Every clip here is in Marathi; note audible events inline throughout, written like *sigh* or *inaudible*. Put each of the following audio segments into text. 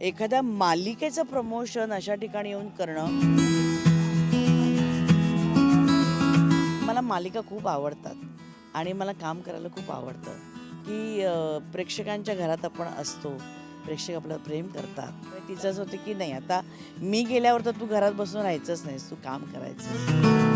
एखाद्या मालिकेचं प्रमोशन अशा ठिकाणी येऊन करणं. मला मालिका खूप आवडतात आणि मला काम करायला खूप आवडतं. की प्रेक्षकांच्या घरात आपण असतो. प्रेक्षक आपल्याला प्रेम करतात. तिचं असं होतं की नाही आता मी गेल्यावर तर तू घरात बसून राहायचंच नाहीस तू काम करायचं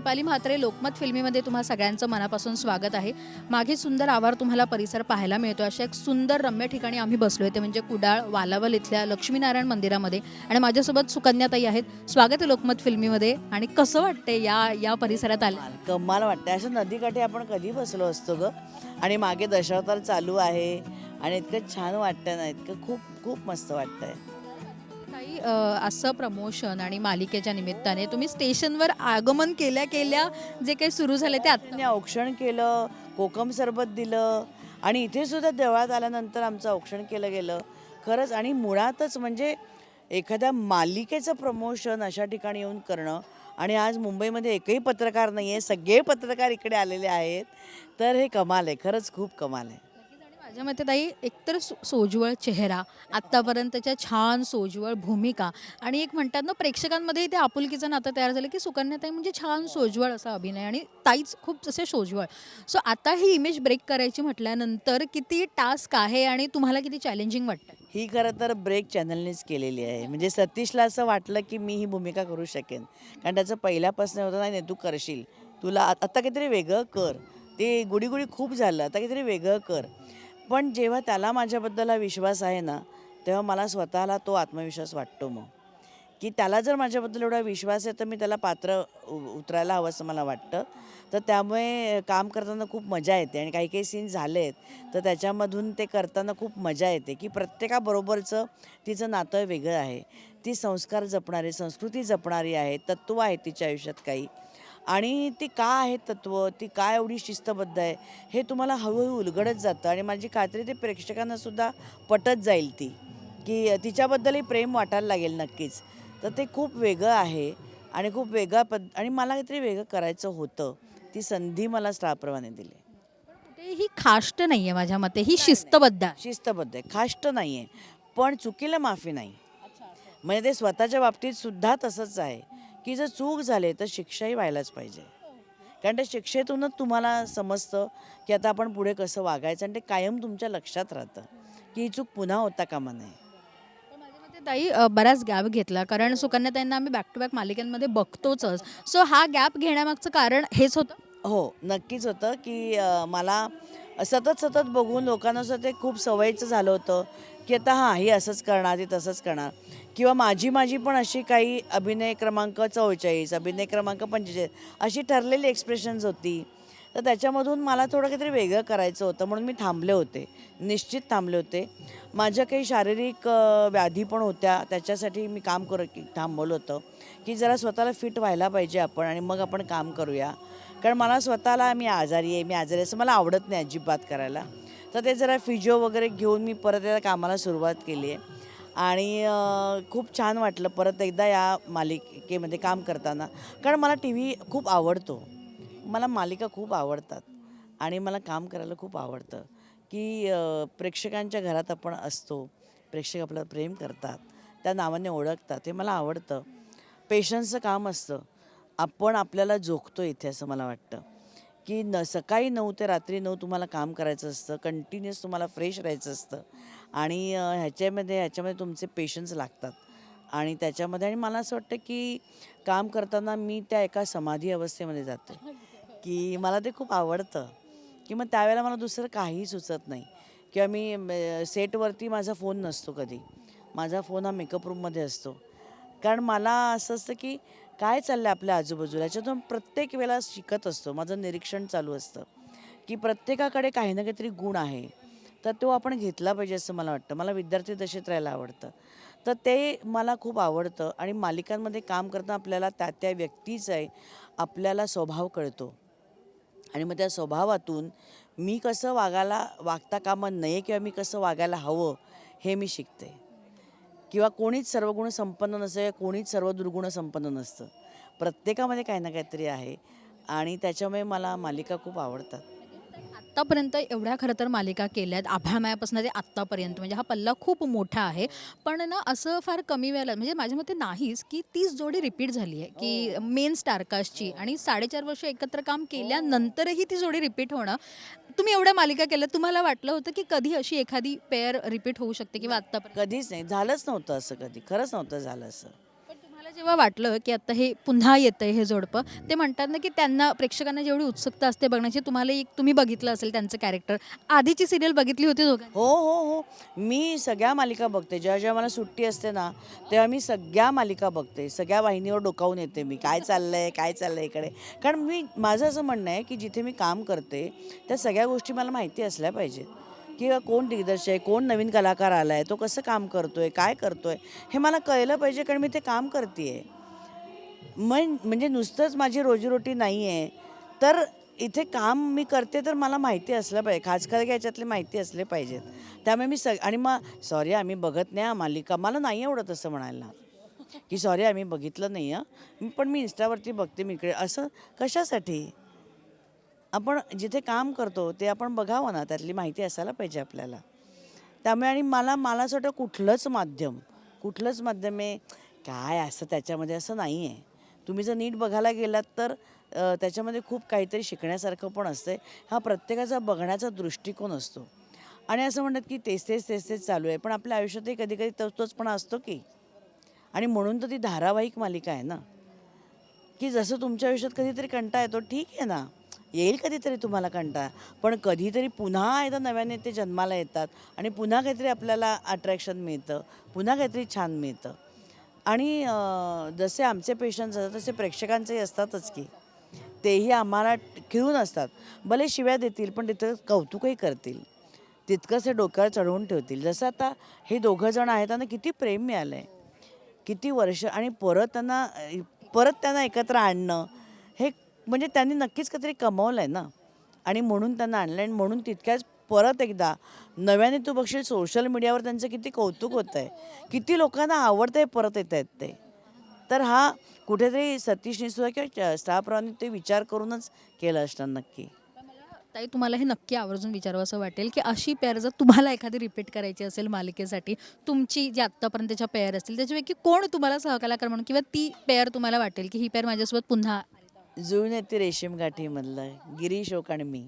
दीपाली म्हात्रे लोकमत फिल्मीमध्ये तुम्हा सगळ्यांचं मनापासून स्वागत आहे. मागे सुंदर आवार तुम्हाला परिसर पाहायला मिळतो अशा एक सुंदर रम्य ठिकाणी आम्ही बसलो आहे ते म्हणजे कुडाळ वालावल इथल्या लक्ष्मीनारायण मंदिरामध्ये. आणि माझ्यासोबत सुकन्याताई आहेत. स्वागत आहे लोकमत फिल्मीमध्ये. आणि कसं वाटतंय या या परिसरात आलं कमाल वाटतंय. वाटते असं नदीकाठी आपण कधी बसलो असतो ग? आणि मागे दशावतार चालू आहे. आणि इतकं छान वाटतं ना? इतकं खूप खूप मस्त वाटतंय. ताई अ, असं प्रमोशन आणि मालिकेच्या निमित्ताने तुम्ही स्टेशनवर आगमन केल्या केल्या जे काही सुरू झाले ते आता त्यांनी औक्षण केलं कोकम सरबत दिलं आणि इथे सुद्धा देवळात आल्यानंतर आमचं औक्षण केलं गेलं. खरंच आणि मुळातच म्हणजे एखाद्या मालिकेचं प्रमोशन अशा ठिकाणी येऊन करणं आणि आज मुंबईमध्ये एकही पत्रकार नाही आहे सगळे पत्रकार इकडे आलेले आहेत तर हे कमाल आहे खरंच खूप कमाल आहे. माझ्या मते ताई एकतर सो- सोज्वळ चेहरा आत्तापर्यंतच्या छान सोज्वळ भूमिका आणि एक म्हणतात ना प्रेक्षकांमध्ये ते आपुलकीचं नातं तयार झालं की सुकन्याताई म्हणजे छान सोज्वळ असा अभिनय आणि ताईच खूप जसे सोज्वळ. सो आता ही इमेज ब्रेक करायची म्हटल्यानंतर किती टास्क आहे आणि तुम्हाला किती चॅलेंजिंग वाटतं? ही खरं तर ब्रेक चॅनलनेच केलेली आहे. म्हणजे सतीशला असं वाटलं की मी ही भूमिका करू शकेन. कारण त्याचं पहिल्यापासून होतं नाही तू करशील. तुला आत्ता काहीतरी वेगळं कर. ते गुडीगुडी खूप झालं आता काहीतरी वेगळं कर. पण जेव्हा त्याला माझ्याबद्दल हा विश्वास आहे ना तेव्हा मला स्वतःला तो आत्मविश्वास वाटतो मग. की त्याला जर माझ्याबद्दल एवढा विश्वास आहे तर मी त्याला पात्र उ- उतरायला हवं असं मला वाटतं. तर त्यामुळे काम करताना खूप मजा येते आणि काही काही सीन झाले आहेत तर त्याच्यामधून ते करताना खूप मजा येते की प्रत्येकाबरोबरचं तिचं नातं वेगळं आहे. ती संस्कार जपणारी संस्कृती जपणारी आहे तत्त्व आहे तिच्या आयुष्यात काही. आणि ती का आहे तत्त्व ती काय एवढी शिस्तबद्ध आहे? हे तुम्हाला हळूहळू उलगडत जातं आणि माझी खात्री ते प्रेक्षकांना सुद्धा पटत जाईल ती की तिच्याबद्दलही प्रेम वाटायला लागेल नक्कीच. तर ते खूप वेगळं आहे आणि खूप वेगळा पद आणि मला काहीतरी वेगळं करायचं होतं. ती संधी मला स्टारप्रमाणे दिली. ही खाष्ट नाही आहे माझ्या मते. ही शिस्तबद्ध आहे शिस्तबद्ध आहे. खाष्ट नाही आहे पण चुकीला माफी नाही. म्हणजे ते स्वतःच्या बाबतीत सुद्धा तसंच आहे. की जर चूक झाले तर शिक्षाही व्हायलाच पाहिजे. कारण त्या शिक्षेतूनच तुम्हाला समजतं की आता आपण पुढे कसं वागायचं आणि ते कायम तुमच्या लक्षात राहतं की ही चूक पुन्हा होता कामा नये. ताई बराच गॅप घेतला. कारण सुकन्याताईंना आम्ही बॅक टू बॅक मालिकांमध्ये बघतोच सो हा गॅप घेण्यामागचं कारण हेच होतं? हो नक्कीच होतं की मला सतत सतत बघून लोकांना सुद्धा ते खूप सवयीचं झालं होतं की आता हां ही असंच करणार ती तसंच करणार. किंवा माझी माझी पण अशी काही अभिनय क्रमांक चव्वेचाळीस अभिनय क्रमांक पंचेचाळीस अशी ठरलेली एक्सप्रेशन्स होती. तर त्याच्यामधून मला थोडं काहीतरी वेगळं करायचं होतं म्हणून मी थांबले होते. निश्चित थांबले होते. माझ्या काही शारीरिक व्याधी पण होत्या त्याच्यासाठी मी काम कर थांबवलं होतं. की जरा स्वतःला फिट व्हायला पाहिजे आपण आणि मग आपण काम करूया. कारण मला स्वतःला मी आजारी आहे मी आजारी असं मला आवडत नाही अजिबात करायला. तर ते जरा फिजिओ वगैरे घेऊन मी परत या कामाला सुरुवात केली आहे. आणि खूप छान वाटलं परत एकदा या मालिकेमध्ये काम करताना. कारण मला टी व्ही खूप आवडतो. मला मालिका खूप आवडतात. आणि मला काम करायला खूप आवडतं. की प्रेक्षकांच्या घरात आपण असतो. प्रेक्षक आपल्याला प्रेम करतात. त्या नावाने ओळखतात. हे मला आवडतं. पेशन्सचं काम असतं. आपण आपल्याला जोखतो इथे असं मला वाटतं. की न सकाळी नऊ ते रात्री नऊ तुम्हाला काम करायचं असतं कंटिन्युअस तुम्हाला फ्रेश राहायचं असतं. आणि ह्याच्यामध्ये ह्याच्यामध्ये तुमचे पेशन्स लागतात. आणि त्याच्यामध्ये आणि मला असं वाटतं की काम करताना मी त्या एका समाधी अवस्थेमध्ये जाते. की मला ते खूप आवडतं. की मग त्यावेळेला मला दुसरं काही सुचत नाही. किंवा मी सेटवरती माझा फोन नसतो कधी. माझा फोन हा मेकअप रूममध्ये असतो. कारण मला असं असतं की काय चाललं आहे आपल्या आजूबाजूला? याच्यातून प्रत्येक वेळेला शिकत असतो. माझं निरीक्षण चालू असतं की प्रत्येकाकडे काही ना काहीतरी गुण आहे. तर तो आपण घेतला पाहिजे असं मला वाटतं. मला विद्यार्थी दशेत राहायला आवडतं. तर ते मला खूप आवडतं आणि मालिकांमध्ये काम करताना आपल्याला त्या त्या व्यक्तीचा आहे आपल्याला स्वभाव कळतो. आणि मग त्या स्वभावातून मी कसं वागायला वागता कामा नये किंवा मी कसं वागायला हवं हे मी शिकते. किंवा कोणीच सर्वगुण संपन्न नसतं कोणीच सर्व दुर्गुण संपन्न नसतं. प्रत्येकामध्ये काही ना काहीतरी आहे आणि त्याच्यामुळे मला मालिका खूप आवडतात. आत्तापर्यंत एवढ्या खरं तर मालिका केल्यात. आभाळमायापासून ते आत्तापर्यंत. म्हणजे हा पल्ला खूप मोठा आहे. पण ना असं फार कमी वेळेला म्हणजे माझ्या मते नाहीच की तीच जोडी रिपीट झाली आहे. की मेन स्टारकास्टची आणि साडेचार वर्ष एकत्र काम केल्यानंतरही ती जोडी रिपीट होणं. तुम्ही एवढ्या मालिका केल्या तुम्हाला वाटलं होतं की कधी अशी एखादी पेअर रिपीट होऊ शकते किंवा आत्तापर्यंत? कधीच नाही. झालंच नव्हतं असं कधी. खरंच नव्हतं झालं असं. जेव्हा वाटलं की आता हे पुन्हा येतंय हे जोडपं. ते म्हणतात ना की त्यांना प्रेक्षकांना जेवढी उत्सुकता असते बघण्याची तुम्हाला एक तुम्ही बघितलं असेल त्यांचं कॅरेक्टर आधीची सिरियल बघितली होती दोघांनी. हो हो हो. मी सगळ्या मालिका बघते. जेव्हा जेव्हा मला सुट्टी असते ना तेव्हा मी सगळ्या मालिका बघते. सगळ्या वाहिनीवर डोकावून येते मी. काय चाललंय काय चाललंय इकडे. कारण मी माझं असं म्हणणं आहे की जिथे मी काम करते त्या सगळ्या गोष्टी मला माहिती असल्या पाहिजेत. किंवा कोण दिग्दर्शक आहे कोण नवीन कलाकार आला आहे तो कसं काम करतो आहे काय करतो आहे हे मला कळलं पाहिजे कारण मी ते काम करते आहे मन म्हणजे नुसतंच माझी रोजीरोटी नाही आहे तर इथे काम मी करते तर मला माहिती असलं पाहिजे. खास कर याच्यातले माहिती असले पाहिजेत. त्यामुळे मी सग आणि मग सॉरी आम्ही बघत नाही मालिका. मला नाही आवडत असं म्हणायला. की सॉरी आम्ही बघितलं नाही आहे पण मी इन्स्टावरती बघते मी इकडे. असं कशासाठी? आपण जिथे काम करतो ते आपण बघावं ना त्यातली माहिती असायला पाहिजे आपल्याला. त्यामुळे आणि मला मला असं वाटतं कुठलंच माध्यम कुठलंच माध्यम आहे काय असं त्याच्यामध्ये असं नाही आहे तुम्ही जर नीट बघायला गेलात तर त्याच्यामध्ये खूप काहीतरी शिकण्यासारखं पण असतं हा प्रत्येकाचा बघण्याचा दृष्टिकोन असतो. आणि असं म्हणतात की तेच तेच तेच तेच चालू आहे. पण आपल्या आयुष्यातही कधी कधी तोच तोचपणा असतो की. आणि म्हणून तर ती धारावाहिक मालिका आहे ना. की जसं तुमच्या आयुष्यात कधीतरी कंटा येतो ठीक आहे ना. येईल कधीतरी तुम्हाला कंटाळा. पण कधीतरी पुन्हा एकदा नव्याने ते जन्माला येतात आणि पुन्हा काहीतरी आपल्याला अट्रॅक्शन मिळतं पुन्हा काहीतरी छान मिळतं. आणि जसे आमचे पेशंट्स असतात तसे प्रेक्षकांचेही असतातच की. तेही आम्हाला खिळून असतात. भले शिव्या देतील पण तिथं कौतुकही करतील. तितकंच हे डोक्यावर चढवून ठेवतील. जसं आता हे दोघं जण आहेत त्यांना किती प्रेम मिळालं आहे किती वर्ष आणि परत त्यांना परत त्यांना एकत्र आणणं म्हणजे त्यांनी नक्कीच काहीतरी कमवलं आहे ना. आणि म्हणून त्यांना आणलं आणि म्हणून तितक्याच परत एकदा नव्याने तू बघशील सोशल मीडियावर त्यांचं किती कौतुक होतं आहे किती लोकांना आवडतं आहे परत येत आहेत ते. तर हा कुठेतरी सतीशने सुद्धा किंवा स्टाफरावांनी ते विचार करूनच केलं असणार नक्की. ताई तुम्हाला हे नक्की आवर्जून विचारावं असं वाटेल की अशी पेअर जर तुम्हाला एखादी रिपीट करायची असेल मालिकेसाठी तुमची जी आत्तापर्यंतच्या पेअर असतील त्याच्यापैकी कोण तुम्हाला सहकलाकार म्हणून किंवा ती पेअर तुम्हाला वाटेल की ही पेअर माझ्यासोबत पुन्हा जुळून येते रेशीम गाठीमधलं गिरीश ओक आणि मी.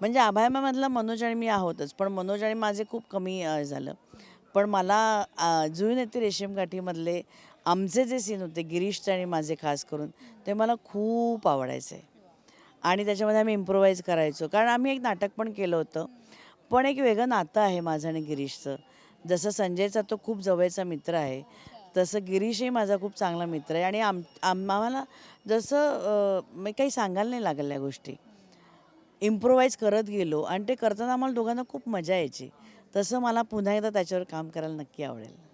म्हणजे आभायमामधला मनोज आणि मी आहोतच. पण मनोज आणि माझे खूप कमी झालं. पण मला जुळून येते रेशीम गाठीमधले आमचे जे सीन होते गिरीशचे आणि माझे खास करून ते मला खूप आवडायचे. आणि त्याच्यामध्ये आम्ही इम्प्रोवाईज करायचो. कारण आम्ही एक नाटक पण केलं होतं. पण एक वेगळं नातं आहे माझं आणि गिरीशचं. जसं संजयचा तो खूप जवळचा मित्र आहे तसं गिरीशही माझा खूप चांगला मित्र आहे आणि आम आम्हाला जसं मी काही सांगायला नाही लागल्या या गोष्टी. इम्प्रोवाईज करत गेलो आणि ते करताना आम्हाला दोघांना खूप मजा यायची. तसं मला पुन्हा एकदा त्याच्यावर काम करायला नक्की आवडेल.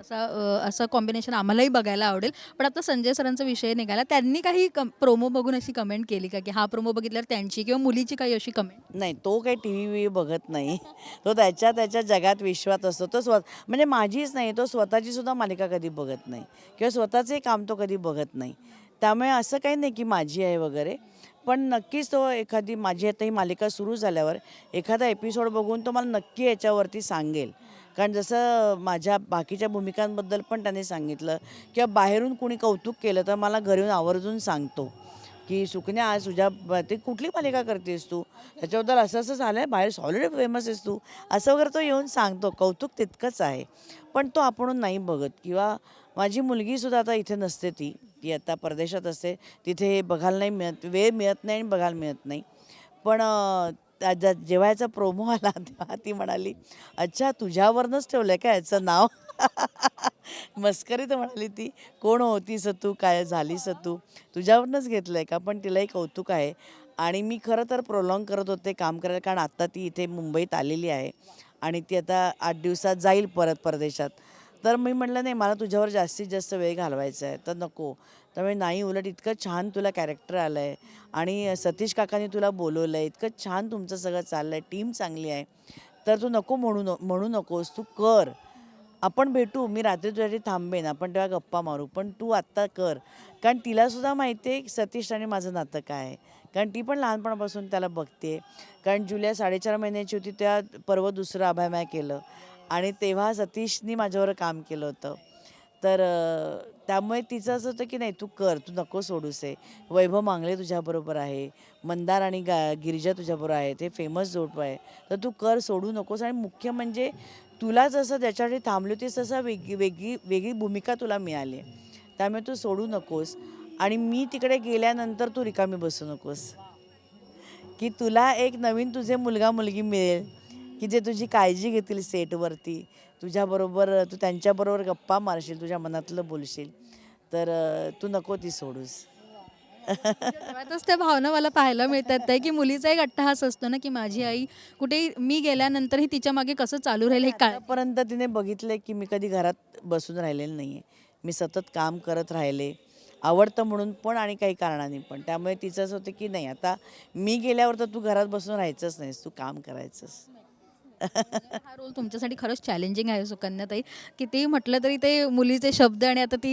असा असं कॉम्बिनेशन आम्हालाही बघायला आवडेल. पण आता संजय सरांचा विषय निघाला. त्यांनी काही प्रोमो बघून अशी कमेंट केली का? की हा प्रोमो बघितल्यावर त्यांची किंवा मुलीची काही अशी कमेंट नाही तो काही टी व्ही व्ही बघत नाही. तो त्याच्या त्याच्या जगात विश्वात असतो. तो स्व म्हणजे माझीच नाही तो स्वतःची सुद्धा मालिका कधी बघत नाही. किंवा स्वतःचंही काम तो कधी बघत नाही. त्यामुळे असं काही नाही की माझी आहे वगैरे. पण नक्कीच तो एखादी माझी आता ही मालिका सुरू झाल्यावर एखादा एपिसोड बघून तो मला नक्की याच्यावरती सांगेल. कारण जसं माझ्या बाकीच्या भूमिकांबद्दल पण त्याने सांगितलं किंवा बाहेरून कोणी कौतुक केलं तर मला घरी येऊन आवर्जून सांगतो की सुकन्या आज तुझ्या ते कुठली मालिका करतेस तू? त्याच्याबद्दल असं असं झालं आहे बाहेर सॉलिड फेमस आहेस तू? असं वगैरे तो येऊन सांगतो कौतुक तितकंच आहे. पण तो आपण नाही बघत किंवा माझी मुलगीसुद्धा आता इथे नसते ती ती आता परदेशात असते तिथे बघायला नाही मिळत वेळ मिळत नाही आणि बघायला मिळत नाही. पण त्या- ज्या- जेव्हा याचा प्रोमो आला *laughs* तेव्हा ती म्हणाली अच्छा तुझ्यावरनंच ठेवलं आहे का याचं नाव? *laughs* मस्करी तर म्हणाली ती कोण होतीस तू? काय झालीस तू? तुझ्यावरनंच घेतलं आहे का? पण तिलाही कौतुक आहे. आणि मी खरं तर प्रोलॉंग करत होते काम करायला कारण आत्ता ती इथे मुंबईत आलेली आहे. आणि ती आता आठ दिवसात जाईल परत परदेशात. तर मी म्हटलं नाही मला तुझ्यावर जास्तीत जास्त वेळ घालवायचा आहे तर नको. त्यामुळे नाही उलट इतकं छान तुला कॅरेक्टर आलं आहे आणि सतीश काकांनी तुला बोलवलं आहे इतकं छान तुमचं सगळं चाललं आहे टीम चांगली आहे. तर तू नको म्हणू न म्हणू नकोस तू कर. आपण भेटू मी रात्री तुझ्यासाठी थांबेन आपण तेव्हा गप्पा मारू पण तू आत्ता कर. कारण तिलासुद्धा माहिती आहे सतीश आणि माझं नातं काय आहे. कारण ती पण लहानपणापासून त्याला बघते. कारण जुल्या साडेचार महिन्याची होती त्या पर्व दुसरं अभयमय केलं. आणि तेव्हा सतीशनी माझ्यावर काम केलं होतं. तर त्यामुळे तिचं असं होतं की नाही तू कर तू नको सोडूस. आहे वैभव मांगले तुझ्याबरोबर आहे. मंदार आणि गा गिरिजा तुझ्याबरोबर आहे ते फेमस जोडप आहे. तर तू कर सोडू नकोस. आणि मुख्य म्हणजे तुला जसं त्याच्यासाठी थांबली होतीस तसं वेगळी वेगळी वेगळी भूमिका तुला मिळाली आहे. त्यामुळे तू सोडू नकोस. आणि मी तिकडे गेल्यानंतर तू रिकामी बसू नकोस. की तुला एक नवीन तुझे मुलगा मुलगी मिळेल. की जे तुझी काळजी घेतील सेटवरती तुझ्याबरोबर तू त्यांच्याबरोबर गप्पा मारशील तुझ्या मनातलं बोलशील तर तू नको ती सोडूस. तेव्हाच त्या भावना मला पाहायला मिळतात त्या की मुलीचा एक अट्टहास असतो ना की माझी आई कुठे मी गेल्यानंतरही तिच्यामागे कसं चालू राहील हे काय? आतापर्यंत तिने बघितलंय की मी कधी घरात बसून राहिलेलं नाही आहे मी सतत काम करत राहिले. आवडतं म्हणून पण आणि काही कारणाने पण. त्यामुळे तिचं असं होतं की नाही आता मी गेल्यावर तर तू घरात बसून राहायचंच नाहीस तू काम करायचंस. हा रोल तुमच्यासाठी खरंच चॅलेंजिंग आहे सुकन्याताई. किती म्हटलं तरी ते मुलीचे शब्द आणि आता ती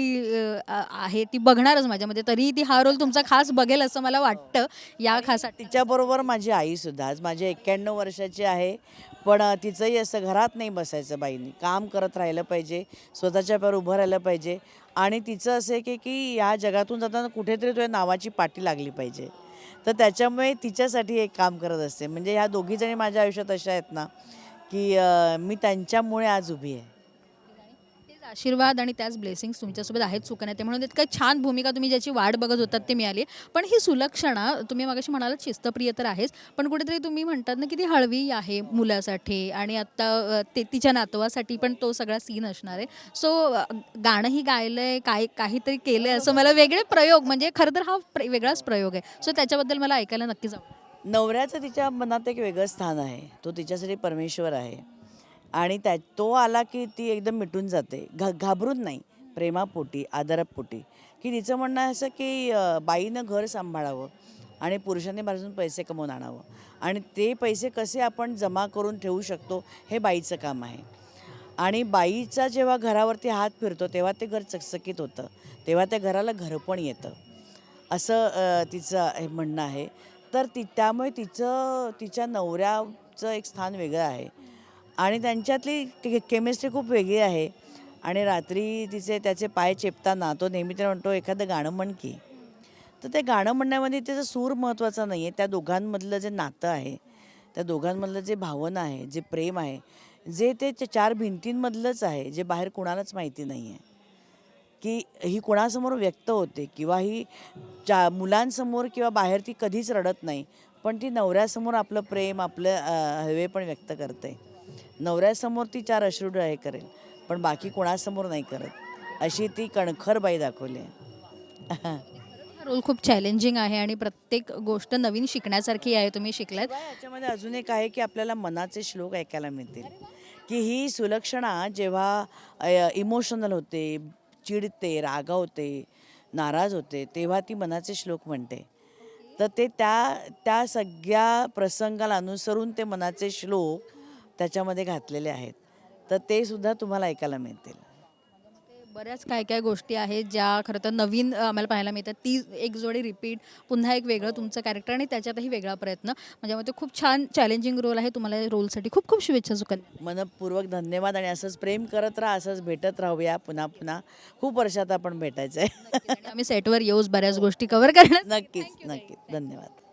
अ, आहे ती बघणारच माझ्यामध्ये. तरी ती हा रोल तुमचा खास बघेल असं मला वाटतं. या खास तिच्याबरोबर माझी आईसुद्धा आज माझी एक्क्याण्णव वर्षाची आहे. पण अ, तिचंही असं घरात नाही बसायचं बाईंनी. काम करत राहिलं पाहिजे. स्वतःच्या पायावर उभं राहिलं पाहिजे. आणि तिचं असं आहे की की या जगातून जाताना कुठेतरी तुझ्या नावाची पाठी लागली पाहिजे. तर त्याच्यामुळे तिच्यासाठी एक काम करत असते. म्हणजे ह्या दोघीजणी माझ्या आयुष्यात अशा आहेत ना की मी त्यांच्यामुळे आज उभी आहे. आशीर्वाद आणि त्याच ब्लेसिंग्स तुमच्यासोबत आहेत सुकन्या. म्हणून इतकं छान भूमिका तुम्ही ज्याची वाट बघत होतात ते मिळाली. पण ही सुलक्षणा तुम्ही मागाशी म्हणालात शिस्तप्रिय तर आहेच पण कुठेतरी तुम्ही म्हणतात ना की ती हळवी आहे मुलासाठी आणि आत्ता ते तिच्या नातवासाठी पण तो सगळा सीन असणार आहे. सो गाणंही गायलंय काय काहीतरी केलंय असं मला वेगळे प्रयोग म्हणजे खरं तर हा वेगळाच प्रयोग आहे. सो त्याच्याबद्दल मला ऐकायला नक्कीच आवडेल नवऱ्याचं तिच्या मनात एक वेगळं स्थान आहे. तो तिच्यासाठी परमेश्वर आहे. आणि त्या तो आला की ती एकदम मिटून जाते. घा घाबरून नाही. प्रेमापोटी आदरापोटी. की तिचं म्हणणं असं की बाईनं घर सांभाळावं आणि पुरुषांनी बाजून पैसे कमवून आणावं. आणि ते पैसे कसे आपण जमा करून ठेवू शकतो हे बाईचं काम आहे. आणि बाईचा जेव्हा घरावरती हात फिरतो तेव्हा ते घर चकचकीत होतं. तेव्हा त्या घराला घर पण येतं. असं तिचं हे म्हणणं आहे. तर ती त्यामुळे तिचं तिच्या नवऱ्याचं एक स्थान वेगळं आहे. आणि त्यांच्यातली के केमिस्ट्री खूप वेगळी आहे. आणि रात्री तिचे त्याचे पाय चेपताना तो नेहमी तर म्हणतो एखादं गाणं म्हण की. तर ते गाणं म्हणण्यामध्ये त्याचा सूर महत्त्वाचा नाही आहे त्या दोघांमधलं जे नातं आहे त्या दोघांमधलं जे भावना आहे जे प्रेम आहे जे ते च- चार भिंतींमधलंच आहे जे बाहेर कुणालाच माहिती नाही आहे की ही कोणासमोर व्यक्त होते किंवा ही चा मुलांसमोर किंवा बाहेर ती कधीच रडत नाही पण ती नवऱ्यासमोर आपलं प्रेम आपलं हवे पण व्यक्त करते. नवऱ्यासमोर ती चार अश्रुड हे करेल पण बाकी कोणासमोर नाही करत. अशी ती कणखर बाई दाखवली आहे. रोल खूप चॅलेंजिंग आहे आणि प्रत्येक गोष्ट नवीन शिकण्यासारखी आहे तुम्ही शिकलात. याच्यामध्ये अजून एक आहे की आपल्याला मनाचे श्लोक ऐकायला मिळतील. की ही सुलक्षणा जेव्हा इमोशनल होते चिडते रागावते नाराज होते तेव्हा ती मनाचे श्लोक म्हणते. तर ते त्या त्या सगळ्या प्रसंगाला अनुसरून ते मनाचे श्लोक त्याच्यामध्ये घातलेले आहेत. तर ते सुद्धा तुम्हाला ऐकायला मिळतील. बऱ्याच काय काय गोष्टी आहेत ज्या खरं तर नवीन आम्हाला पाहायला मिळतात. ती एक जोडी रिपीट पुन्हा एक वेगळं तुमचं कॅरेक्टर आणि त्याच्यातही वेगळा प्रयत्न. म्हणजे मग ते खूप छान चॅलेंजिंग रोल आहे तुम्हाला या रोलसाठी खूप खूप शुभेच्छा सुकन्या. मनपूर्वक धन्यवाद आणि असंच प्रेम करत राहा असंच भेटत राहूया पुन्हा पुन्हा. खूप वर्षात आपण भेटायचं आहे. आम्ही सेटवर येऊच बऱ्याच गोष्टी कव्हर करण्यात नक्कीच नक्कीच. धन्यवाद.